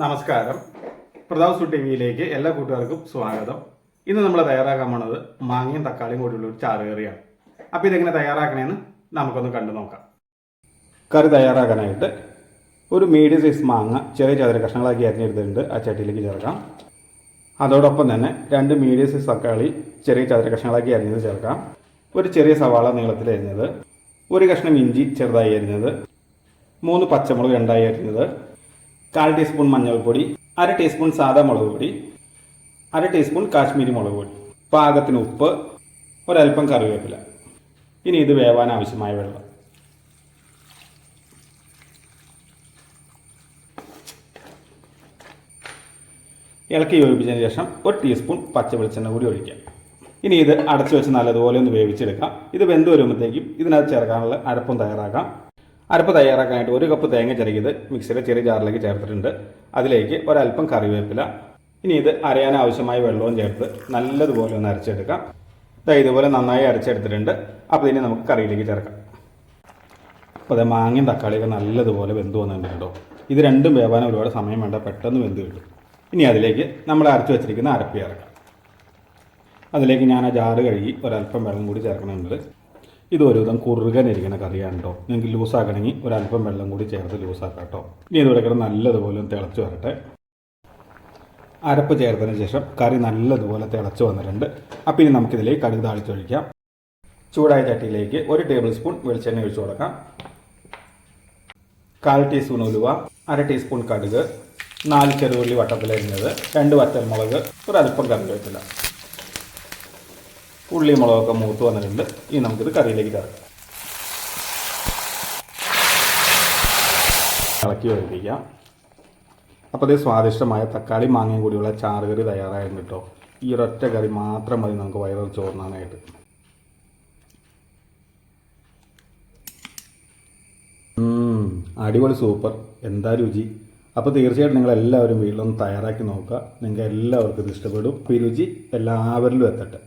നമസ്കാരം. പ്രതാപ് ടി വിയിലേക്ക് എല്ലാ കൂട്ടുകാർക്കും സ്വാഗതം. ഇന്ന് നമ്മൾ തയ്യാറാക്കാൻ പോണത് മാങ്ങയും തക്കാളിയും കൂടിയുള്ള ഒരു ചാറുകറിയാണ് അപ്പോൾ ഇതെങ്ങനെ തയ്യാറാക്കണമെന്ന് നമുക്കൊന്ന് കണ്ടു നോക്കാം. കറി തയ്യാറാക്കാനായിട്ട് ഒരു മീഡിയം സൈസ് മാങ്ങ ചെറിയ ചതുര കഷ്ണങ്ങളാക്കി അരിഞ്ഞെടുത്തിട്ടുണ്ട്. ആ ചട്ടിയിലേക്ക് ചേർക്കാം. അതോടൊപ്പം തന്നെ രണ്ട് മീഡിയം സൈസ് തക്കാളി ചെറിയ ചതുര കഷ്ണങ്ങളാക്കി അരിഞ്ഞത് ചേർക്കാം. ഒരു ചെറിയ സവാള നീളത്തിൽ അരിഞ്ഞത് ഒരു കഷ്ണം ഇഞ്ചി ചെറുതായി അരിഞ്ഞത് മൂന്ന് പച്ചമുളക് രണ്ടായി അരിഞ്ഞത് കാൽ ടീസ്പൂൺ മഞ്ഞൾപ്പൊടി അര ടീസ്പൂൺ സാദാ മുളക് പൊടി അര ടീസ്പൂൺ കാശ്മീരി മുളക് പൊടി പാകത്തിന് ഉപ്പ് ഒരൽപ്പം കറിവേപ്പില. ഇനി ഇത് വേവാൻ ആവശ്യമായ വെള്ളം. ഇളക്കി യോജിപ്പിച്ചതിന് ശേഷം ഒരു ടീസ്പൂൺ പച്ച വെളിച്ചെണ്ണ കൂടി ഒഴിക്കാം. ഇനി ഇത് അടച്ചു വെച്ച് നല്ലതുപോലെ ഒന്ന് വേവിച്ചെടുക്കാം. ഇത് വെന്ത് വരുമ്പോഴത്തേക്കും ഇതിനകത്ത് ചേർക്കാനുള്ള അരപ്പം തയ്യാറാക്കാം. അരപ്പ് തയ്യാറാക്കാനായിട്ട് ഒരു കപ്പ് തേങ്ങ ചിരകിയത് മിക്സിയുടെ ചെറിയ ജാറിലേക്ക് ചേർത്തിട്ടുണ്ട്. അതിലേക്ക് ഒരല്പം കറിവേപ്പില ഇനി ഇത് അരയാൻ ആവശ്യമായ വെള്ളവും ചേർത്ത് നല്ലതുപോലെ ഒന്ന് അരച്ചെടുക്കാം. ഇതാ ഇതുപോലെ നന്നായി അരച്ചെടുത്തിട്ടുണ്ട്. അപ്പോൾ ഇനി നമുക്ക് കറിയിലേക്ക് ചേർക്കാം. അപ്പോൾ അതേ മാങ്ങയും തക്കാളിയൊക്കെ നല്ലതുപോലെ വെന്ത് വന്നിട്ടുണ്ട് കേട്ടോ. ഇത് രണ്ടും വേവാനും ഒരുപാട് സമയം വേണ്ട പെട്ടെന്ന് വെന്ത് കിട്ടും. ഇനി അതിലേക്ക് നമ്മൾ അരച്ച് വെച്ചിരിക്കുന്ന അരപ്പ് ചേർക്കാം. അതിലേക്ക് ഞാൻ ആ ജാറ് കഴുകി ഒരല്പം വെള്ളം കൂടി ചേർക്കണമെന്നുണ്ട് ഇത് ഒരുവിധം കുറുകനിരിക്കുന്ന കറിയാണ് കേട്ടോ നിങ്ങൾക്ക് ലൂസാക്കണമെങ്കിൽ ഒരല്പം വെള്ളം കൂടി ചേർത്ത് ലൂസാക്കാം കേട്ടോ ഇനി ഇത് ഇവിടെ കിടന്ന് നല്ലതുപോലെ തിളച്ച് വരട്ടെ. അരപ്പ് ചേർത്തതിന് ശേഷം കറി നല്ലതുപോലെ തിളച്ച് വന്നിട്ടുണ്ട്. അപ്പോൾ ഇനി നമുക്കിതിലേക്ക് കടുക് താളിച്ചൊഴിക്കാം. ചൂടായ ചട്ടിയിലേക്ക് ഒരു ടേബിൾ സ്പൂൺ വെളിച്ചെണ്ണ ഒഴിച്ചു കൊടുക്കാം. കാൽ ടീസ്പൂൺ ഉലുവ അര ടീസ്പൂൺ കടുക് നാല് ചെറുതുള്ളി വട്ടത്തിലരിഞ്ഞത് രണ്ട് വറ്റൽമുളക് ഒരല്പം കറിവേപ്പില. ഉള്ളി മുളകൊക്കെ മൂത്ത് വന്നിട്ടുണ്ട്. ഇനി നമുക്കിത് കറിയിലേക്ക് ചേർക്കാം. ഇളക്കി ഒഴിപ്പിക്കാം അപ്പോൾ അതേ സ്വാദിഷ്ടമായ തക്കാളി മാങ്ങയും കൂടിയുള്ള ചാറ് കറി തയ്യാറായിരുന്നു കേട്ടോ. ഈ ഒരൊറ്റ കറി മാത്രം മതി നമുക്ക് വയറ് ചോറിനാനായിട്ട് അടിപൊളി സൂപ്പർ. എന്താ രുചി? അപ്പോൾ തീർച്ചയായിട്ടും നിങ്ങൾ എല്ലാവരും വീട്ടിലൊന്ന് തയ്യാറാക്കി നോക്കുക. നിങ്ങൾക്ക് എല്ലാവർക്കും ഇത് ഇഷ്ടപ്പെടും. ഈ രുചി എല്ലാവരിലും എത്തട്ടെ.